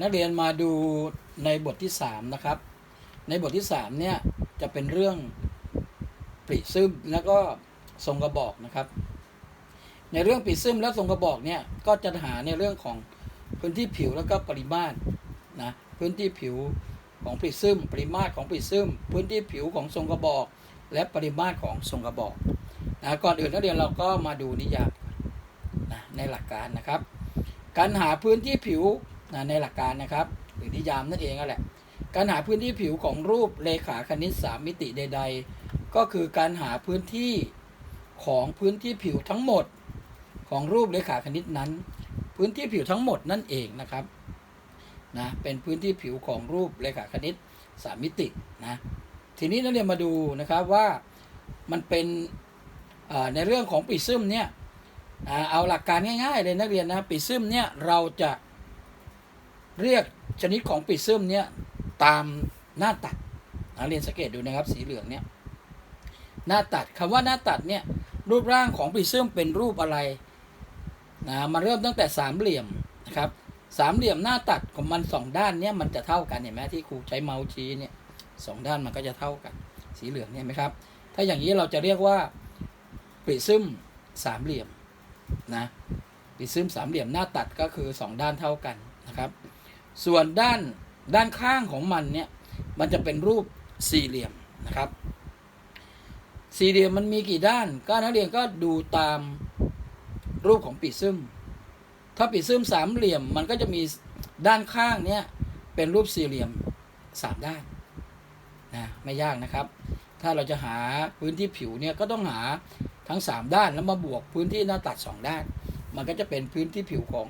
นักเรียนมาดูในบทที่สามนะครับ ในบทที่สามเนี่ย จะเป็นเรื่องปริซึมแล้วก็ทรงกระบอกนะครับ ในเรื่องปริซึมและทรงกระบอกเนี่ย ก็จะหาในเรื่องของพื้นที่ผิวแล้วก็ปริมาตรนะพื้นที่ผิวของปริซึมปริมาตรของปริซึมพื้นที่ผิวของทรงกระบอก และปริมาตรของทรงกระบอกนะก่อนอื่นนักเรียนเราก็มาดูนิยามนะในหลักการนะครับ การหาพื้นที่ผิว นะในหลักการนะครับ หรือนิยามนั่นเองนั่นแหละ การหาพื้นที่ผิวของรูปเลขาคณิตสามมิติใด ๆ ก็คือการหาพื้นที่ของพื้นที่ผิวทั้งหมดของรูปเลขาคณิตนั้น พื้นที่ผิวทั้งหมดนั่นเองนะครับนะเป็นพื้นที่ผิวของรูปเลขาคณิตสามมิตินะทีนี้นักเรียนมาดูนะครับว่ามันเป็นในเรื่องของปริซึมเนี่ยเอาหลักการง่าย ๆ เลยนักเรียนนะปีซึมเนี่ยเราจะ เรียกชนิดของปีซึมเนี่ยตามหน้าตัดนักเรียนสังเกตดูนะครับ สีเหลืองเนี่ยหน้าตัดคำว่าหน้าตัดเนี่ยรูปร่างของปีซึมเป็นรูปอะไรนะมาเริ่มตั้งแต่สามเหลี่ยมนะครับสามเหลี่ยมหน้าตัดของมันสองด้านเนี่ยมันจะเท่ากันเห็นไหมที่ครูใช้เมาส์ชี้เนี่ยสองด้านมันก็จะเท่ากัน สีเหลืองเนี่ยไหมครับ ถ้าอย่างนี้เราจะเรียกว่าปริซึมสามเหลี่ยมนะปีซึมสามเหลี่ยมหน้าตัดก็คือสองด้านเท่ากันนะครับ ส่วนด้านด้านข้างของมันเนี่ย มันจะเป็นรูปสี่เหลี่ยมนะครับ สี่เหลี่ยมมันมีกี่ด้าน ก็นักเรียนก็ดูตามรูปของปีซึมถ้าปีซึมสามเหลี่ยมมันก็จะมีด้านข้างเนี่ยเป็นรูปสี่เหลี่ยมสามด้านนะไม่ยากนะครับ ถ้าเราจะหาพื้นที่ผิวเนี่ยก็ต้องหาทั้ง3ด้านแล้วมาบวกพื้นที่หน้าตัด2ด้าน มันก็จะเป็นพื้นที่ผิวของ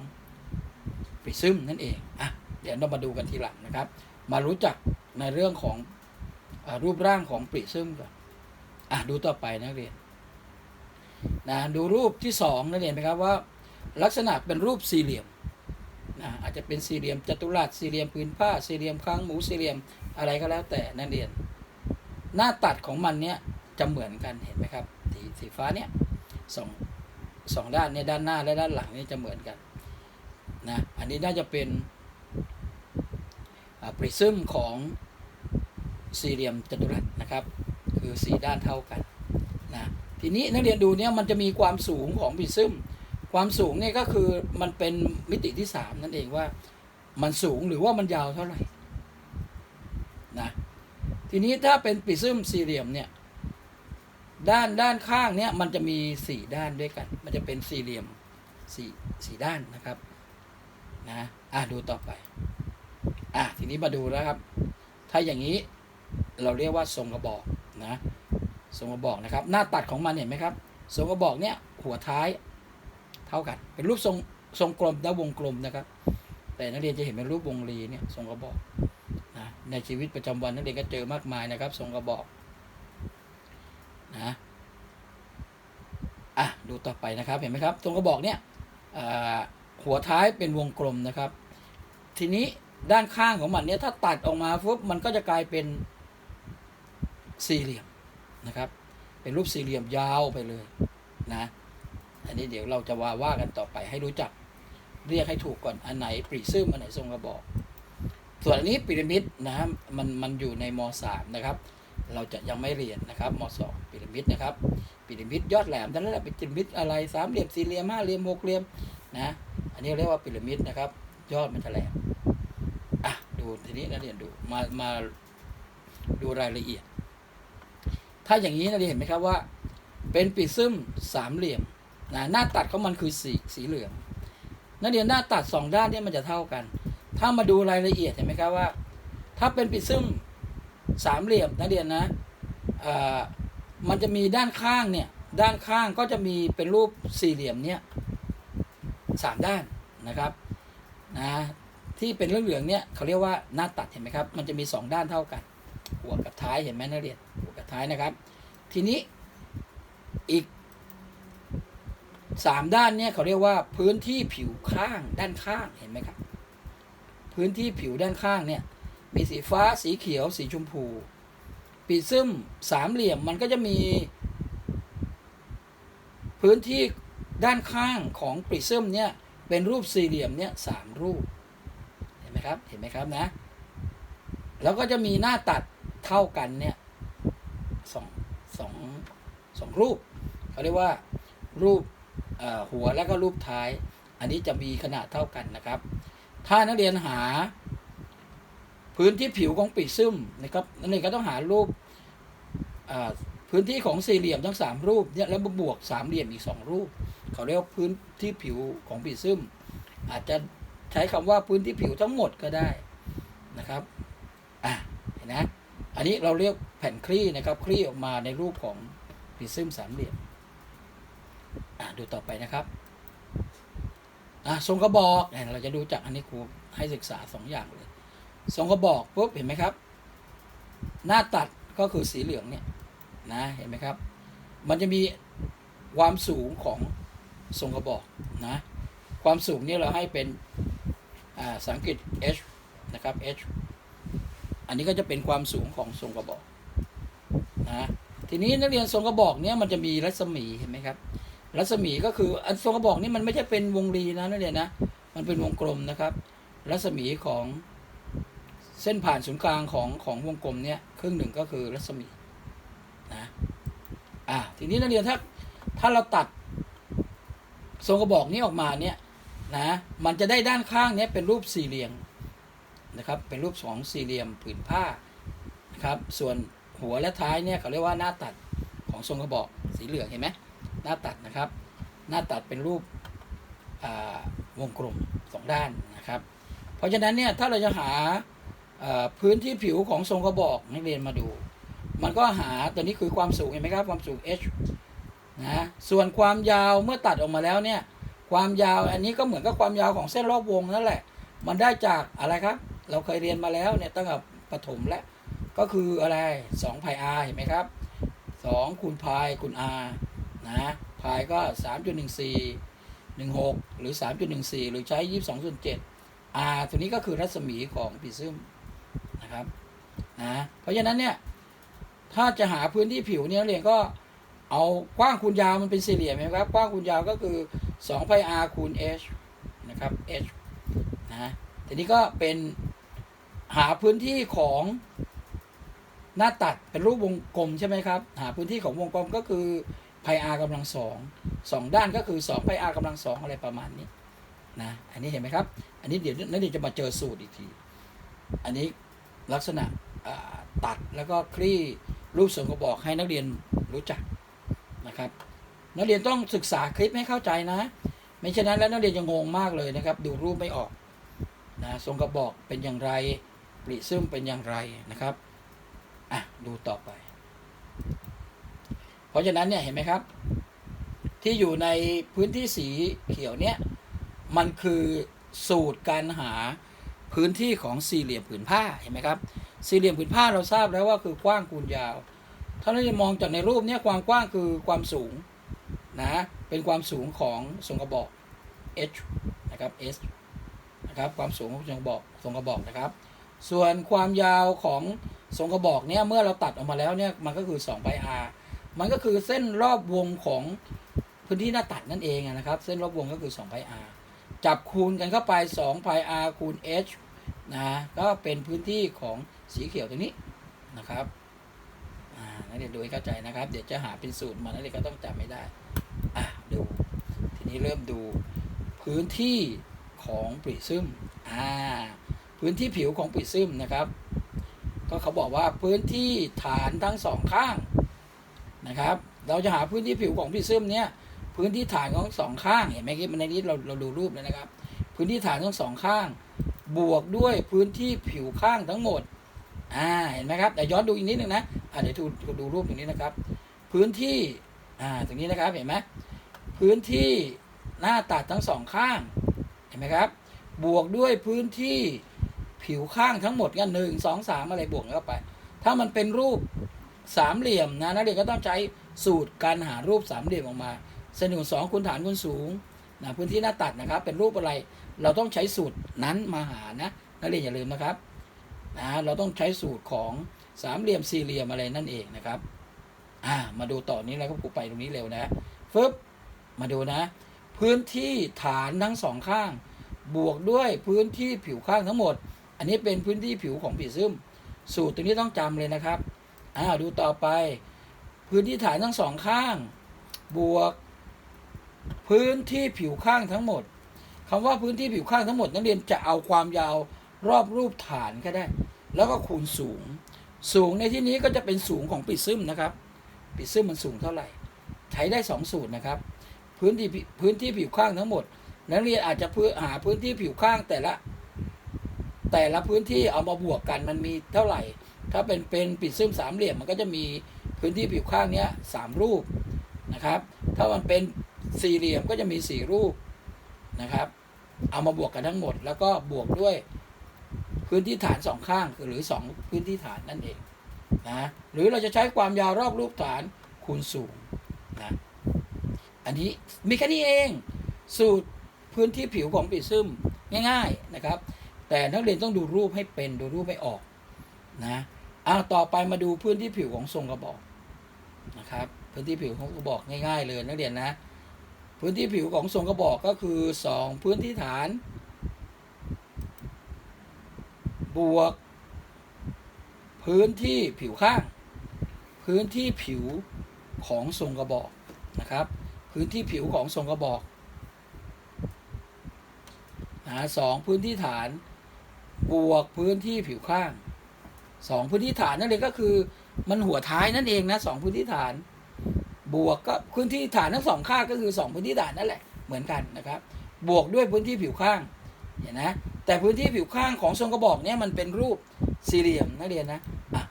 ปริซึมนั่นเองอะ เดี๋ยวเรามาดูกันทีหลังนะครับ มารู้จักในเรื่องของอรูปร่างของปริซึมก่อนอะดูต่อไปนักเรียนนะดูรูปที่2นักเรียนไหมครับว่า ลักษณะเป็นรูปสี่เหลี่ยมนะอาจจะเป็นสี่เหลี่ยมจัตุรัสสี่เหลี่ยมพื้นผ้าสี่เหลี่ยมค้างหมูสี่เหลี่ยมอะไรก็แล้วแต่นักเรียน หน้าตัดของมันเนี่ยจะเหมือนกันเห็นไหมครับสีสีฟ้าเนี่ยสองสองด้านเนี่ยด้านหน้าและด้านหลังนี่จะเหมือนกันนะอันนี้น่าจะเป็น ปริซึมของสี่เหลี่ยมจัตุรัสนะครับ คือสีด้านเท่ากันนะทีนี้นักเรียนดูเนี่ยมันจะมีความสูงของปริซึมความสูงเนี่ยก็คือมันเป็นมิติที่สามนั่นเองว่ามันสูงหรือว่ามันยาวเท่าไหร่นะทีนี้ถ้าเป็นปริซึมสี่เหลี่ยมเนี่ยด้านด้านข้างเนี่ยมันจะมีสี่ด้านด้วยกัน มันจะเป็นสี่เหลี่ยมสี่สี่ด้านนะครับนะอะดูต่อไป อะทีนี้มาดูแล้วครับ ถ้าอย่างนี้เราเรียกว่าทรงกระบอกนะทรงกระบอกนะครับ หน้าตัดของมันเห็นไหมครับทรงกระบอกเนี่ยหัวท้ายเท่ากัน เป็นรูปทรงทรงกลมและวงกลมนะครับ แต่นักเรียนจะเห็นเป็นรูปวงรีเนี่ยทรงกระบอกนะในชีวิตประจำวันนักเรียนก็เจอมากมายนะครับทรงกระบอกนะอะดูต่อไปนะครับเห็นไหมครับตรงกระบอกเนี่ยหัวท้ายเป็นวงกลมนะครับ ทีนี้ ด้านข้างของมันเนี่ยถ้าตัดออกมาปุ๊บมันก็จะกลายเป็นสี่เหลี่ยมนะครับ เป็นรูปสี่เหลี่ยมยาวไปเลยนะ อันนี้เดี๋ยวเราจะว่าว่ากันต่อไปให้รู้จักเรียกให้ถูกก่อนอันไหนปริซึมอันไหนทรงกระบอก ส่วนอันนี้พีระมิดนะมันมันอยู่ในมสามนะครับ เราจะยังไม่เรียนนะครับมสองพีระมิดนะครับพีระมิดยอดแหลมนั้นแหละเป็นพีระมิดอะไรสามเหลี่ยมสี่เหลี่ยมห้าเหลี่ยมหกเหลี่ยมนะ อันนี้เรียกว่าพีระมิดนะครับ ยอดมันจะแหลม ดูทีนี้นักเรียนดูมามาดูรายละเอียด ถ้าอย่างนี้นักเรียนเห็นไหมครับว่า เป็นปีซึมสามเหลี่ยมนะหน้าตัดของมันคือสีสีเหลืองนักเรียนหน้าตัดสองด้านเนี่ยมันจะเท่ากัน ถ้ามาดูรายละเอียดเห็นไหมครับว่า ถ้าเป็นปีซึมสามเหลี่ยมนักเรียนนะมันจะมีด้านข้างเนี่ยด้านข้างก็จะมีเป็นรูปสี่เหลี่ยมเนี่ยสามด้านนะครับนะ ที่เป็นเหลืองเนี่ยเขาเรียกว่าหน้าตัดเห็นไหมครับ มันจะมีสองด้านเท่ากัน หัวกับท้ายเห็นไหมนักเรียนหัวกับท้ายนะครับ ทีนี้อีกสามด้านเนี่ยเขาเรียกว่าพื้นที่ผิวข้างด้านข้างเห็นไหมครับ พื้นที่ผิวด้านข้างเนี่ยมีสีฟ้าสีเขียว สีชมพูปีซึมสามเหลี่ยมมันก็จะมี พื้นที่ด้านข้างของปริซึมเนี่ยเป็นรูปสี่เหลี่ยมเนี่ยสามรูป นะครับ เห็นไหมครับนะ แล้วก็จะมีหน้าตัดเท่ากันเนี่ยสองสองสองรูปเขาเรียกว่ารูปหัวแล้วก็รูปท้าย อันนี้จะมีขนาดเท่ากันนะครับ ถ้านักเรียนหาพื้นที่ผิวของปีกซึมนะครับนักเรียนก็ต้องหารูปพื้นที่ของสี่เหลี่ยมทั้งสามรูปเนี่ยแล้วบวกสามเหลี่ยมอีกสองรูป เขาเรียกว่าพื้นที่ผิวของปีกซึมอาจจะ ใช้คำว่าพื้นที่ผิวทั้งหมดก็ได้นะครับอะเห็นนะอันนี้เราเรียกแผ่นคลี่นะครับคลี่ออกมาในรูปของปีกซึมสามเหลี่ยมอะดูต่อไปนะครับอะทรงกระบอกเนี่ยเราจะดูจากอันนี้ครูให้ศึกษาสองอย่างเลยทรงกระบอกปุ๊บเห็นไหมครับ หน้าตัดก็คือสีเหลืองเนี่ยนะเห็นไหมครับ มันจะมีความสูงของทรงกระบอกนะความสูงเนี่ยเราให้เป็น สังกฤษ h นะครับ h อันนี้ก็จะเป็นความสูงของทรงกระบอกนะทีนี้นักเรียนทรงกระบอกเนี่ยมันจะมีรัศมีเห็นไหมครับ รัศมีก็คืออันทรงกระบอกนี่มันไม่ใช่เป็นวงรีนะนักเรียนนะ มันเป็นวงกลมนะครับ รัศมีของเส้นผ่านศูนย์กลางของของวงกลมเนี่ยครึ่งหนึ่งก็คือรัศมีนะอ่าทีนี้นักเรียนถ้าถ้าเราตัดทรงกระบอกนี้ออกมาเนี่ย นะมันจะได้ด้านข้างนี้เป็นรูปสี่เหลี่ยมนะครับเป็นรูปสองสี่เหลี่ยมผืนผ้านะครับส่วนหัวและท้ายเนี่ยเขาเรียกว่าหน้าตัดของทรงกระบอกสีเหลืองเห็นไหมหน้าตัดนะครับ หน้าตัดเป็นรูปวงกลมสองด้านนะครับ เพราะฉะนั้นเนี่ยถ้าเราจะหาพื้นที่ผิวของทรงกระบอกนักเรียนมาดู มันก็หาตัวนี้คือความสูงเห็นไหมครับความสูง h นะส่วนความยาวเมื่อตัดออกมาแล้วเนี่ย ความยาวอันนี้ก็เหมือนกับความยาวของเส้นรอบวงนั่นแหละ มันได้จากอะไรครับ เราเคยเรียนมาแล้วเนี่ยตั้งแต่ประถมแล้วก็คืออะไร2พาย r เห็นไหมครับ2คูณพายคูณ r นะพายก็ 3.14 16 หรือ 3.14 หรือใช้ 22.7 r ตัวนี้ก็คือรัศมีของปีซึมนะครับนะเพราะฉะนั้นเนี่ยถ้าจะหาพื้นที่ผิวเนี่ยเรียนก็เอากว้างคูณยาวมันเป็นสี่เหลี่ยมไหมครับกว้างคูณยาวก็คือ 2 pi r คูณ h นะครับ h นะทีนี้ก็เป็นหาพื้นที่ของหน้าตัดเป็นรูปวงกลมใช่ไหมครับ หาพื้นที่ของวงกลมก็คือ pi r กำลังสองสองด้านก็คือ2 pi r กำลังสองอะไรประมาณนี้นะอันนี้เห็นไหมครับ อันนี้เดี๋ยวนักเรียนจะมาเจอสูตรอีกที อันนี้ลักษณะตัดแล้วก็คลี่รูปทรงกระบอกให้นักเรียนรู้จักนะครับ นักเรียนต้องศึกษาคลิปให้เข้าใจนะ ไม่เช่นนั้นแล้วนักเรียนจะงงมากเลยนะครับ ดูรูปไม่ออกนะทรงกระบอกเป็นอย่างไรปริซึมเป็นอย่างไรนะครับอะดูต่อไป เพราะฉะนั้นเนี่ยเห็นไหมครับ ที่อยู่ในพื้นที่สีเขียวเนี่ยมันคือสูตรการหาพื้นที่ของสี่เหลี่ยมผืนผ้าเห็นไหมครับ สี่เหลี่ยมผืนผ้าเราทราบแล้วว่าคือกว้างคูณยาว ถ้าเราจะมองจากในรูปเนี้ความกว้างคือความสูง นะเป็นความสูงของทรงกระบอก h นะครับ s นะครับความสูงของทรงกระบอกทรงกระบอกนะครับ ส่วนความยาวของทรงกระบอกเนี่ยเมื่อเราตัดออกมาแล้วเนี่ยมันก็คือ2 pi r มันก็คือเส้นรอบวงของพื้นที่หน้าตัดนั่นเองนะครับ เส้นรอบวงก็คือ2 pi r จับคูณกันเข้าไป2 pi r คูณ h นะก็เป็นพื้นที่ของสีเขียวตรงนี้นะครับอ่านักเรียนดูให้เข้าใจนะครับ เดี๋ยวจะหาเป็นสูตรมานักเรียนก็ต้องจำไม่ได้ ดู ทีนี้เริ่มดูพื้นที่ของปริซึมอ่าพื้นที่ผิวของปริซึมนะครับ ก็เขาบอกว่าพื้นที่ฐานทั้งสองข้างนะครับ เราจะหาพื้นที่ผิวของปริซึมเนี่ยพื้นที่ฐานของสองข้างเห็นไหมครับในนี้เราเราดูรูปเลยนะครับ พื้นที่ฐานทั้งสองข้าง บวกด้วยพื้นที่ผิวข้างทั้งหมดอ่าเห็นไหมครับแต่ย้อนดูอีกนิดนึงนะอ่าเดี๋ยวดูดูรูปตรงนี้นะครับ พื้นที่อ่าตรงนี้นะครับเห็นไหม พื้นที่หน้าตัดทั้งสองข้าง เห็นไหมครับ บวกด้วยพื้นที่ผิวข้างทั้งหมดกันหนึ่งสองสามอะไรบวกเข้าไป ถ้ามันเป็นรูปสามเหลี่ยมนะนักเรียนก็ต้องใช้สูตรการหารูปสามเหลี่ยมออกมาเส้นหนึ่งสองคูณฐานคูณสูงนะพื้นที่หน้าตัดนะครับ เป็นรูปอะไร เราต้องใช้สูตรนั้นมาหานะนักเรียนอย่าลืมนะครับนะเราต้องใช้สูตรของสามเหลี่ยมสี่เหลี่ยมอะไรนั่นเองนะครับอ่ามาดูต่อนี้แล้วก็กูไปตรงนี้เร็วนะฟึบ มาดูนะ พื้นที่ฐานทั้งสองข้าง บวกด้วยพื้นที่ผิวข้างทั้งหมด อันนี้เป็นพื้นที่ผิวของปีซึมสูตรตัวนี้ต้องจำเลยนะครับอ้าวดูต่อไป พื้นที่ฐานทั้งสองข้าง บวก พื้นที่ผิวข้างทั้งหมดคำว่าพื้นที่ผิวข้างทั้งหมด นักเรียนจะเอาความยาวรอบรูปฐานก็ได้ แล้วก็คูณสูง สูงในที่นี้ก็จะเป็นสูงของปีซึมนะครับปีซึมมันสูงเท่าไหร่ ใช้ได้สองสูตรนะครับ พื้นที่พื้นที่ผิวข้างทั้งหมด นักเรียนอาจจะพื้นหาพื้นที่ผิวข้างแต่ละ แต่ละพื้นที่เอามาบวกกันมันมีเท่าไหร่ ถ้าเป็นเป็นปิดซึมสามเหลี่ยมมันก็จะมีพื้นที่ผิวข้างเนี้ยสามรูปนะครับ ถ้ามันเป็นสี่เหลี่ยมก็จะมีสี่รูปนะครับ เอามาบวกกันทั้งหมด แล้วก็บวกด้วยพื้นที่ฐานสองข้างหรือสองพื้นที่ฐานนั่นเองนะหรือเราจะใช้ความยาวรอบรูปฐานคูณสูงนะ อันนี้มีแค่นี้เอง สูตรพื้นที่ผิวของปีซึมง่าย ๆนะครับ แต่นักเรียนต้องดูรูปให้เป็นดูรูปให้ออกนะอ่าต่อไปมาดูพื้นที่ผิวของทรงกระบอกนะครับพื้นที่ผิวของกระบอกง่าย ๆ เลยนักเรียนนะ พื้นที่ผิวของทรงกระบอกก็คือสองพื้นที่ฐาน บวก พื้นที่ผิวข้าง พื้นที่ผิวของทรงกระบอกนะครับ พื้นที่ผิวของทรงกระบอกนะสองพื้นที่ฐาน บวกพื้นที่ผิวข้างสองพื้นที่ฐานนั่นเองก็คือ มันหัวท้ายนั่นเองนะสองพื้นที่ฐาน บวกก็พื้นที่ฐานทั้งสองข้างก็คือสองพื้นที่ฐานนั่นแหละเหมือนกันนะครับ บวกด้วยพื้นที่ผิวข้างเห็นนะแต่พื้นที่ผิวข้างของทรงกระบอกเนี่ยมันเป็นรูปสี่เหลี่ยมนักเรียนนะอะ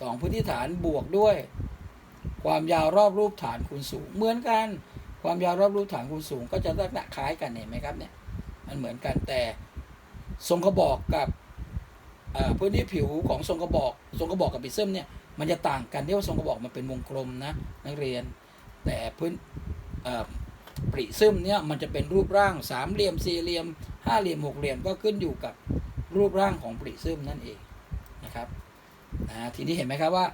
สองพื้นที่ฐานบวกด้วย ความยาวรอบรูปฐานคูณสูง เหมือนกัน ความยาวรอบรูปฐานคูณสูง ก็จะลักษณะคล้ายกันเห็นไหมครับเนี่ย มันเหมือนกันแต่ทรงกระบอกกับพื้นที่ผิวของทรงกระบอก ทรงกระบอกกับปิซึมเนี่ยมันจะต่างกันที่ว่าทรงกระบอกมันเป็นวงกลมนะนักเรียน แต่พื้นปริซึมเนี่ยมันจะเป็นรูปร่างสามเหลี่ยมสี่เหลี่ยมห้าเหลี่ยมหกเหลี่ยมก็ขึ้นอยู่กับรูปร่างของปริซึมนั่นเองนะครับนะทีนี้เห็นไหมครับว่า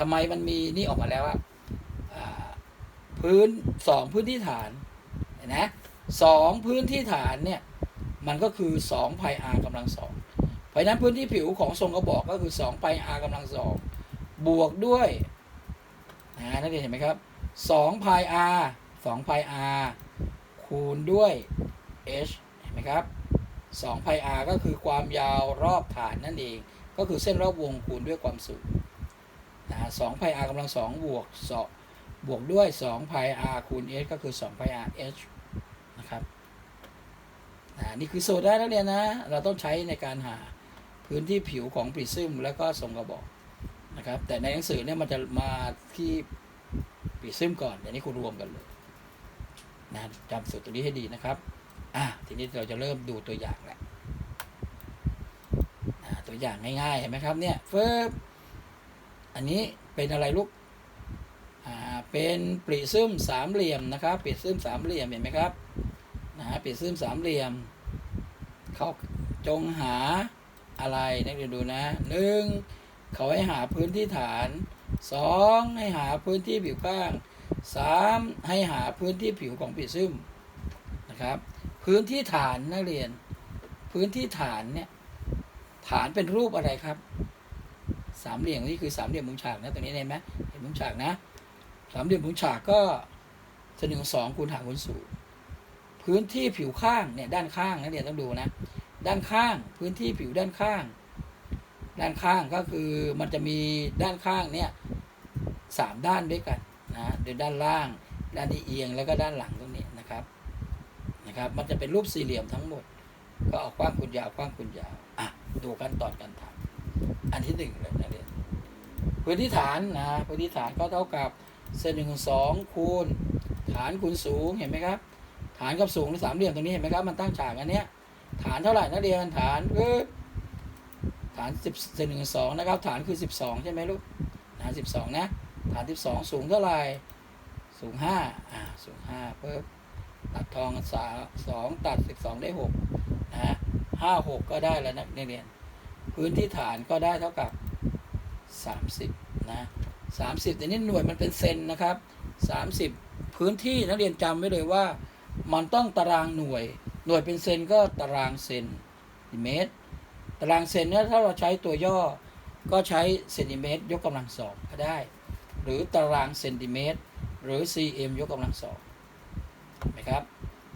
ทำไมมันมีนี่ออกมาแล้วว่าอ่าพื้นสองพื้นที่ฐานเห็นไหมสองพื้นที่ฐานเนี่ยมันก็คือสองพายอากำลังสองเพราะนั้นพื้นที่ผิวของทรงกระบอกก็คือสองพายอากำลังสองบวกด้วยนะนักเรียนเห็นไหมครับสองพายอาสองพายอาคูณด้วย h เห็นไหมครับสองพายอาก็คือความยาวรอบฐานนั่นเอง ก็คือเส้นรอบวงคูณด้วยความสูง นะสองพายอากำลังสองบวกสบวกด้วยสองพายอาคูณ h ก็คือสองพายอา h นะครับนี่คือโซดานักเรียนนะ เราต้องใช้ในการหาพื้นที่ผิวของปริซึมแล้วก็ทรงกระบอกนะครับ แต่ในหนังสือเนี่ยมันจะมาที่ปริซึมก่อนเดี๋ยวนี้คุณรวมกันเลยนะจำสูตรตัวนี้ให้ดีนะครับอะทีนี้เราจะเริ่มดูตัวอย่างแหล้วอ่าตัวอย่างง่ายๆเห็นไหมครับเนี่ยเฟิร์บ อันนี้เป็นอะไรลูกอ่าเป็นปริซึมสามเหลี่ยมนะครับปริซึมสามเหลี่ยมเห็นไหมครับนะฮะปริซึมสามเหลี่ยมเขาจงหาอะไรนักเรียนดูนะหนึ่งเขาให้หาพื้นที่ฐานสองให้หาพื้นที่ผิวข้างสามให้หาพื้นที่ผิวของปริซึมนะครับ พื้นที่ฐานนักเรียน พื้นที่ฐานเนี่ยฐานเป็นรูปอะไรครับ สามเหลี่ยมนี่คือสามเหลี่ยมมุมฉากนะตรงนี้เห็นไหมเห็นมุมฉากนะสามเหลี่ยมมุมฉากก็จะหนึ่งสองคูณหารคูณสูงพื้นที่ผิวข้างเนี่ยด้านข้างนะเดี๋ยวต้องดูนะ ด้านข้างพื้นที่ผิวด้านข้าง ด้านข้างก็คือมันจะมีด้านข้างเนี่ยสามด้านด้วยกันนะโดยด้านล่าง ด้านที่เอียงแล้วก็ด้านหลังตรงนี้นะครับนะครับ มันจะเป็นรูปสี่เหลี่ยมทั้งหมด ก็เอากว้างคูณยาวกว้างคูณยาวอะดูขั้นตอนการทำ อันที่หนึ่งเลยนะเรียนพื้นที่ฐานนะพื้นที่ฐานก็เท่ากับเส้นหนึ่งสองคูณ ฐานคูณสูงเห็นไหมครับ ฐานกับสูงในสามเหลี่ยมตรงนี้เห็นไหมครับมันตั้งฉากอันเนี้ยฐานเท่าไหร่นักเรียนฐานคือฐานสิบเซนหนึ่งสองนะครับ ฐานคือสิบสองใช่ไหมลูกฐานสิบสองนะฐานสิบสองสูงเท่าไหร่สูงห้าอ่าสูงห้าเพิ่มตัดทองสาสองตัดสิบสองได้หกนะห้าหกก็ได้แล้วนักเรียน พื้นที่ฐานก็ได้เท่ากับสามสิบนะสามสิบแต่นี่หน่วยมันเป็นเซนนะครับสามสิบพื้นที่นักเรียนจำไว้เลยว่า มันต้องตารางหน่วย หน่วยเป็นเซนก็ตารางเซนติเมตร ตารางเซนเนี่ยถ้าเราใช้ตัวย่อก็ใช้เซนติเมตรยกกำลังสองก็ได้ หรือตารางเซนติเมตร หรือ cm ยกกำลังสองนไหมครับ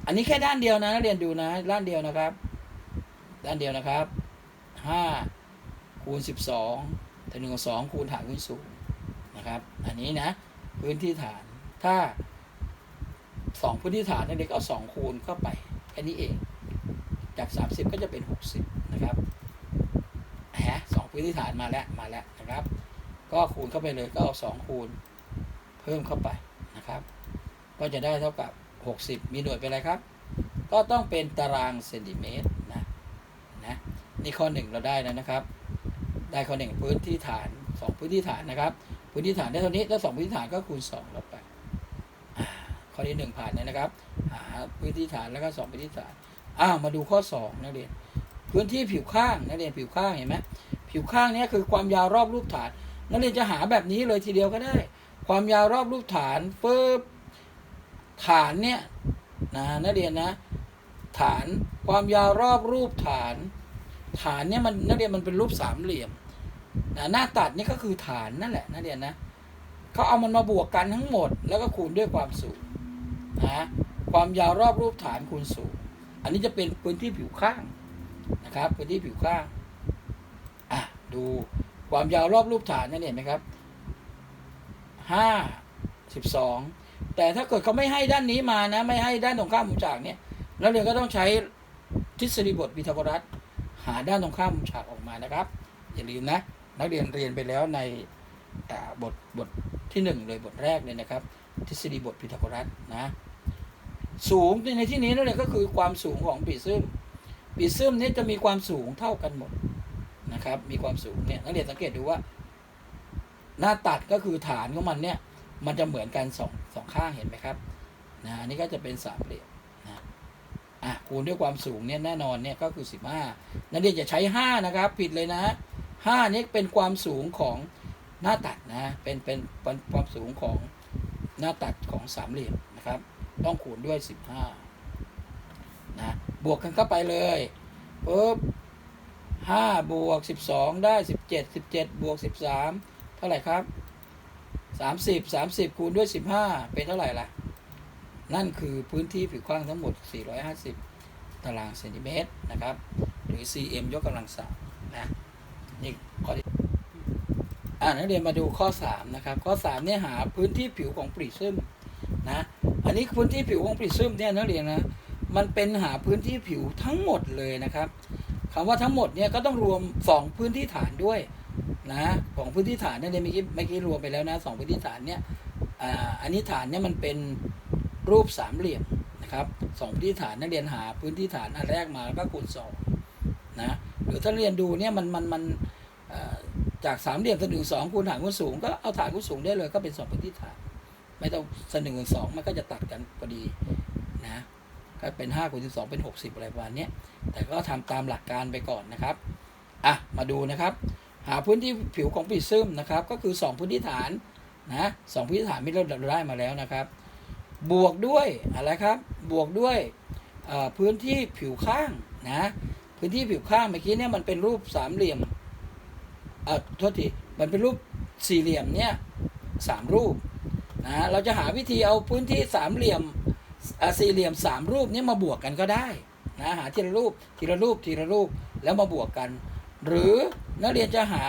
อันนี้แค่ด้านเดียวนะนักเรียนดูนะด้านเดียวนะครับ ด้านเดียวนะครับ ห้าคูณสิบสองถึงหนึ่งสองคูณฐานคูณสูงนะครับ อันนี้นะ พื้นที่ฐานถ้าสองพื้นที่ฐานนักเรียนก็เอาสองคูณเข้าไปแค่นี้เอง จากสามสิบก็จะเป็นหกสิบนะครับฮะสองพื้นที่ฐานมาแล้วมาแล้วนะครับ ก็คูณเข้าไปเลยก็เอาสองคูณเพิ่มเข้าไปนะครับ ก็จะได้เท่ากับ60มีหน่วยเป็นอะไรครับ ก็ต้องเป็นตารางเซนติเมตร นี่ข้อหนึ่งเราได้แล้วนะครับ ได้ข้อหนึ่งพื้นที่ฐานสองพื้นที่ฐานนะครับ พื้นที่ฐานได้เท่านี้แล้วสองพื้นที่ฐานก็คูณสองลงไปข้อที่หนึ่งผ่านเลยนะครับ หาพื้นที่ฐานแล้วก็สองพื้นที่ฐานอ้าวมาดูข้อสองนักเรียน พื้นที่ผิวข้างนักเรียนผิวข้างเห็นไหมผิวข้างนี้คือความยาวรอบรูปฐาน นักเรียนจะหาแบบนี้เลยทีเดียวก็ได้ ความยาวรอบรูปฐานปึ๊บฐานเนี่ยนะนักเรียนนะ ฐานความยาวรอบรูปฐาน ฐานเนี่ยมันนักเรียนมันเป็นรูปสามเหลี่ยมนะหน้าตัดนี่ก็คือฐานนั่นแหละนักเรียนนะเขาเอามันมาบวกกันทั้งหมด แล้วก็คูณด้วยความสูงนะความยาวรอบรูปฐานคูณสูง อันนี้จะเป็นพื้นที่ผิวข้างนะครับ พื้นที่ผิวข้างอะดูความยาวรอบรูปฐานนั่นเห็นไหมครับห้าสิบสองแต่ถ้าเกิดเขาไม่ให้ด้านนี้มานะ ไม่ให้ด้านตรงข้ามมุมฉากเนี่ยนักเรียนก็ต้องใช้ทฤษฎีบทพีทาโกรัส หาด้านตรงข้ามมุมฉากออกมานะครับ อย่าลืมนะ นักเรียนเรียนไปแล้วในบทบทที่หนึ่งเลยบทแรกเลยนะครับ ทฤษฎีบทพีทาโกรัสนะสูงในที่นี้นักเรียก็คือความสูงของปีซึมปีซึมนี่ยจะมีความสูงเท่ากันหมดนะครับ มีความสูงเนี่ยนักเรียนสังเกตดูว่า หน้าตัดก็คือฐานของมันเนี่ย มันจะเหมือนกันสองสองข้างเห็นไหมครับนะอันนี้ก็จะเป็นสามเหลี่ยม อะคูณด้วยความสูงเนี่ยแน่นอนเนี่ยก็คือสิบห้านักเรียนจะใช้ห้านะครับ ผิดเลยนะห้านี่เป็นความสูงของหน้าตัดนะเป็นเป็นปนความสูงของหน้าตัดของสามเหลี่ยมนะครับ ต้องคูณด้วยสิบห้านะบวกกันเข้าไปเลยปุ๊บห้าบวกสิบสองได้สิบเจ็ดสิบเจ็ดบวกสิบสามเท่าไหร่ครับสามสิบสามสิบคูณด้วยสิบห้าเป็นเท่าไหร่ล่ะ นั่นคือพื้นที่ผิวกว้างทั้งหมด 450 ตารางเซนติเมตรนะครับ หรือ cm ยกกำลังสามนะนี่ข้อที่อ่านักเรียนมาดูข้อ 3 นะครับ ข้อ3เนี่ยหาพื้นที่ผิวของปริซึมนะอันนี้พื้นที่ผิวของปริซึมเนี่ยนักเรียนนะมันเป็นหาพื้นที่ผิวทั้งหมดเลยนะครับคำว่าทั้งหมดเนี่ยก็ต้องรวม 2 พื้นที่ฐานด้วยนะของพื้นที่ฐานเนี่ยเมื่อกี้เมื่อกี้รวมไปแล้วนะสองพื้นที่ฐานเนี่ยอ่าอันนี้ฐานเนี่ยมันเป็น รูปสามเหลี่ยมนะครับสองพื้นที่ฐานนักเรียนหาพื้นที่ฐานอันแรกมาแล้วก็คูณสองนะหรือถ้าเรียนดูเนี่ยมันมันมันจากสามเหลี่ยมสนึงสองคูณฐานคูณสูงก็เอาฐานคูณสูงได้เลยก็เป็นสองพื้นที่ฐาน ไม่ต้องสนึงสองมันก็จะตัดกันพอดีนะก็เป็นห้าคูณสิบสองเป็นหกสิบอะไรประมาณนี้แต่ก็ทำตามหลักการไปก่อนนะครับอะมาดูนะครับ หาพื้นที่ผิวของปีซึมนะครับ ก็คือ2พื้นที่ฐานนะสองพื้นที่ฐานไม่เราได้มาแล้วนะครับ บวกด้วยอะไรครับ บวกด้วยพื้นที่ผิวข้างนะพื้นที่ผิวข้างเมื่อกี้เนี่ยมันเป็นรูปสามเหลี่ยมเอ่อโทษทีมันเป็นรูปสี่เหลี่ยมเนี่ยสามรูปนะเราจะหาวิธีเอาพื้นที่สามเหลี่ยมสี่เหลี่ยมสามรูปนี้มาบวกกันก็ได้นะหาทีละรูปทีละรูปทีละรูปแล้วมาบวกกัน หรือนักเรียนจะหา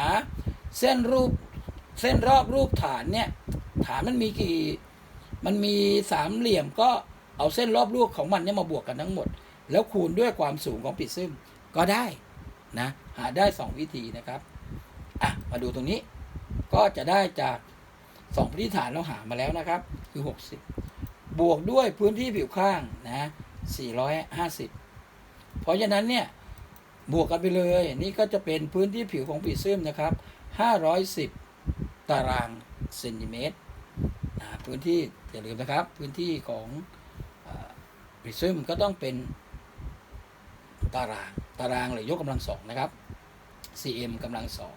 เส้นรูปเส้นรอบรูปฐานเนี่ยฐานมันมีกี่ มันมีสามเหลี่ยมก็เอาเส้นรอบรูปของมันเนี่ยมาบวกกันทั้งหมด แล้วคูณด้วยความสูงของปิดซึมก็ได้นะหาได้สองวิธีนะครับอะมาดูตรงนี้ก็จะได้จากสองพื้นที่ฐานเราหามาแล้วนะครับ คือ 60 บวกด้วยพื้นที่ผิวข้างนะ450 เพราะฉะนั้นเนี่ยบวกกันไปเลย นี่ก็จะเป็นพื้นที่ผิวของปีซึมนะครับ 510 ตารางเซนติเมตรนะพื้นที่ อย่าลืมนะครับ พื้นที่ของปีซึมก็ต้องเป็นตารางตารางหรือยกกำลังสองนะครับ cm กำลังสอง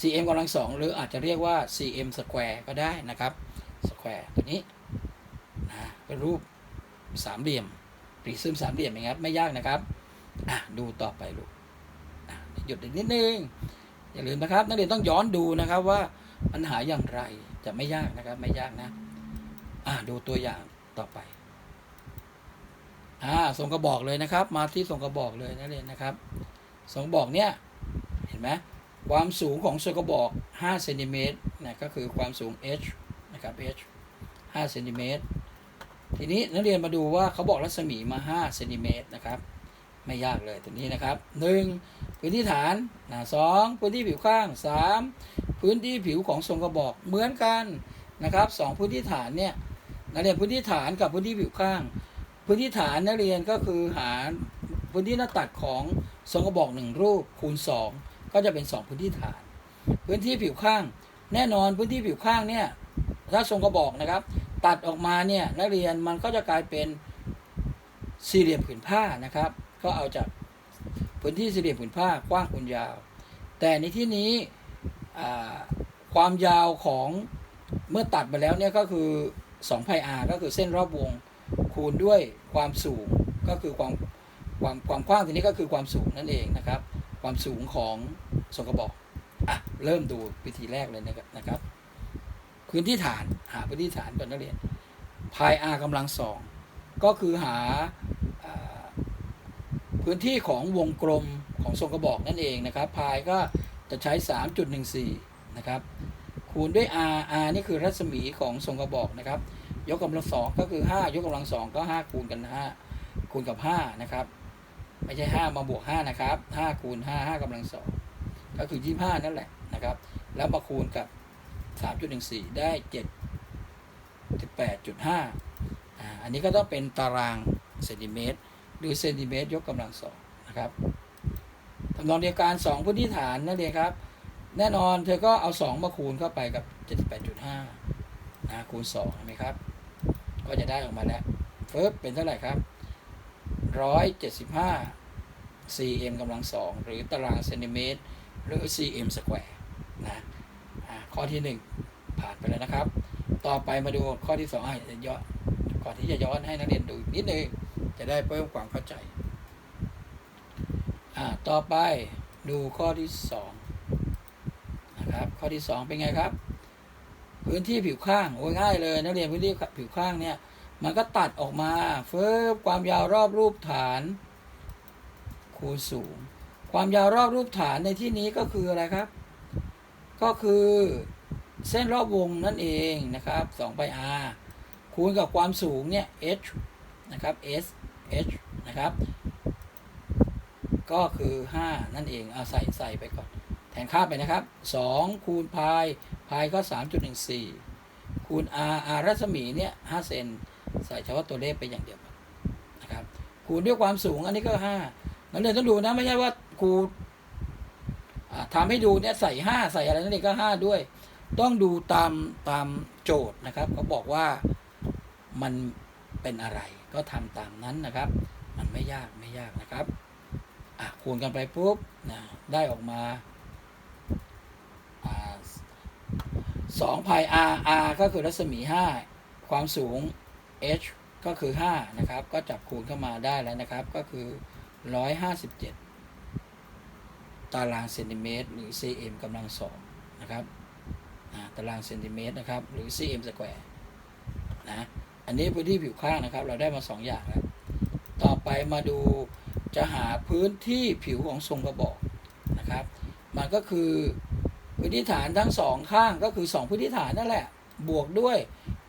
cm กำลังสองหรืออาจจะเรียกว่า cm square ก็ได้นะครับ square ตัวนี้นะเป็นรูปสามเหลี่ยมปรีซึมสามเหลี่ยมเองครับไม่ยากนะครับอะดูต่อไปลูกหยุดอีกนิดนึงอย่าลืมนะครับ นักเรียนต้องย้อนดูนะครับว่าปัญหาอย่างไรจะไม่ยากนะครับไม่ยากนะ อะดูตัวอย่างต่อไปอ่าส่งกระบอกเลยนะครับ มาที่ส่งกระบอกเลยนักเรียนนะครับส่งกระบอกเนี่ยเห็นไหมความสูงของส่งกระบอก5เซนติเมตรนะก็คือความสูง h นะครับ h 5เซนติเมตรทีนี้นักเรียนมาดูว่าเขาบอกรัศมีมา 5 เซนติเมตรนะครับ ไม่ยากเลยตัวนี้นะครับ 1. พื้นที่ฐานนะสองพื้นที่ผิวข้าง 3. พื้นที่ผิวของทรงกระบอกเหมือนกันนะครับสองพื้นที่ฐานเนี่ย นักเรียนพื้นที่ฐานกับพื้นที่ผิวข้าง พื้นที่ฐานนักเรียนก็คือหาพื้นที่หน้าตัดของทรงกระบอกหนึ่งรูปคูณ 2 ก็จะเป็น 2 พื้นที่ฐาน พื้นที่ผิวข้าง แน่นอนพื้นที่ผิวข้างเนี่ยถ้าทรงกระบอกนะครับ ตัดออกมาเนี่ยนักเรียนมันก็จะกลายเป็นสี่เหลี่ยมผืนผ้านะครับ ก็เอาจากพื้นที่สี่เหลี่ยมผืนผ้ากว้างคูณยาว แต่ในที่นี้ความยาวของเมื่อตัดไปแล้วเนี่ยก็คือ 2ไพอาก็คือเส้นรอบวง คูณด้วยความสูงก็คือความความความกว้างทีนี้ก็คือความสูงนั่นเองนะครับ ความสูงของทรงกระบอกอะเริ่มดูวิธีแรกเลยนะครับพื้นที่ฐานหาพื้นที่ฐานก่อนนักเรียนพาย r กำลังสองก็คือหาอ่าพื้นที่ของวงกลมของทรงกระบอกนั่นเองนะครับพายก็จะใช้ 3.14 นะครับ คูณด้วย r r นี่คือรัศมีของทรงกระบอกนะครับ ยกกำลังสองก็คือ 5 ยกกำลังสองก็ 5 คูณกัน 5 คูณกับ 5 นะครับ ไม่ใช่ 5 มาบวก 5 นะครับ 5 คูณ 5 5กำลังสองก็คือ 25 นั่นแหละนะครับ แล้วมาคูณกับ 3.14 ได้ 7 18.5อ่าอันนี้ก็ต้องเป็นตารางเซนติเมตร หรือเซนติเมตรยกกำลังสองนะครับทำนองเดียวกัน2พื้นที่ฐานนั่นเองครับ แน่นอนเธอก็เอา 2 มาคูณเข้าไปกับ 78.5นะคูณ2เห็นไหมครับ ก็จะได้ออกมาแล้วเฟิร์บเป็นเท่าไหร่ครับ 175 cm กำลังสองหรือตารางเซนติเมตร หรือ cm สแควร์นะข้อที่ 1 ผ่านไปแล้วนะครับ ต่อไปมาดูข้อที่2อะย้อนก่อนที่จะย้อนให้นักเรียนดูนิดนึงจะได้เพิ่มความเข้าใจอ่าต่อไปดูข้อที่ 2 นะครับ ข้อที่ 2 เป็นไงครับ พื้นที่ผิวข้างโอ้ยง่ายเลย นักเรียนพื้นที่ผิวข้างเนี่ย มันก็ตัดออกมา เฟิร์ความยาวรอบรูปฐาน คูณสูง ความยาวรอบรูปฐานในที่นี้ก็คืออะไรครับ ก็คือเส้นรอบวงนั่นเองนะครับ2ไป r คูณกับความสูงเนี่ย h นะครับ s h นะครับ ก็คือ 5 นั่นเอง เอาใส่ใส่ไปก่อน นค่าไปนะครับ 2 คูณพายพายก็ 3.14 คูณ r r รัศมีเนี่ย5เซนใส่เฉพาะตัวเลขไปอย่างเดียวนะครับคูณด้วยความสูงอันนี้ก็5นักเรียนต้องดูนะไม่ใช่ว่าครูอ่าทำให้ดูเนี่ยใส่ 5 ใส่อะไรนั่นเองก็ 5 ด้วย ต้องดูตามตามโจทย์นะครับเขาบอกว่ามันเป็นอะไรก็ทำตามนั้นนะครับ มันไม่ยากไม่ยากนะครับอะคูณกันไปปุ๊บนะได้ออกมา 2 pi r r ก็คือรัศมี 5 ความสูง h ก็คือ 5 นะครับ ก็จับคูณเข้ามาได้แล้วนะครับ ก็คือ 157 ตารางเซนติเมตรหรือ cm กำลังสองนะครับตารางเซนติเมตรนะครับ หรือ cm สแควร์นะ อันนี้พื้นที่ผิวข้างนะครับ เราได้มา 2 อย่างแล้ว ต่อไปมาดูจะหาพื้นที่ผิวของทรงกระบอกนะครับ มันก็คือ พื้นที่ฐานทั้งสองข้างก็คือ 2 พื้นที่ฐานนั่นแหละ บวกด้วย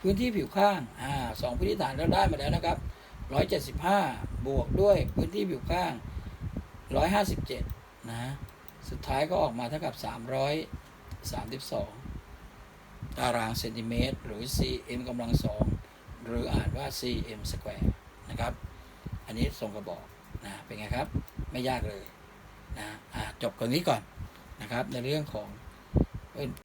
พื้นที่ผิวข้างอ่าสองพื้นที่ฐานเราได้มาแล้วนะครับ 175 บวกด้วยพื้นที่ผิวข้าง 157 นะ สุดท้ายก็ออกมาเท่ากับ 332 ตารางเซนติเมตร หรือ cm กำลังสองหรืออ่านว่า cm สแควร์นะครับ อันนี้ทรงกระบอกนะเป็นไงครับ ไม่ยากเลยนะอ่าจบตรงนี้ก่อนนะครับในเรื่องของ it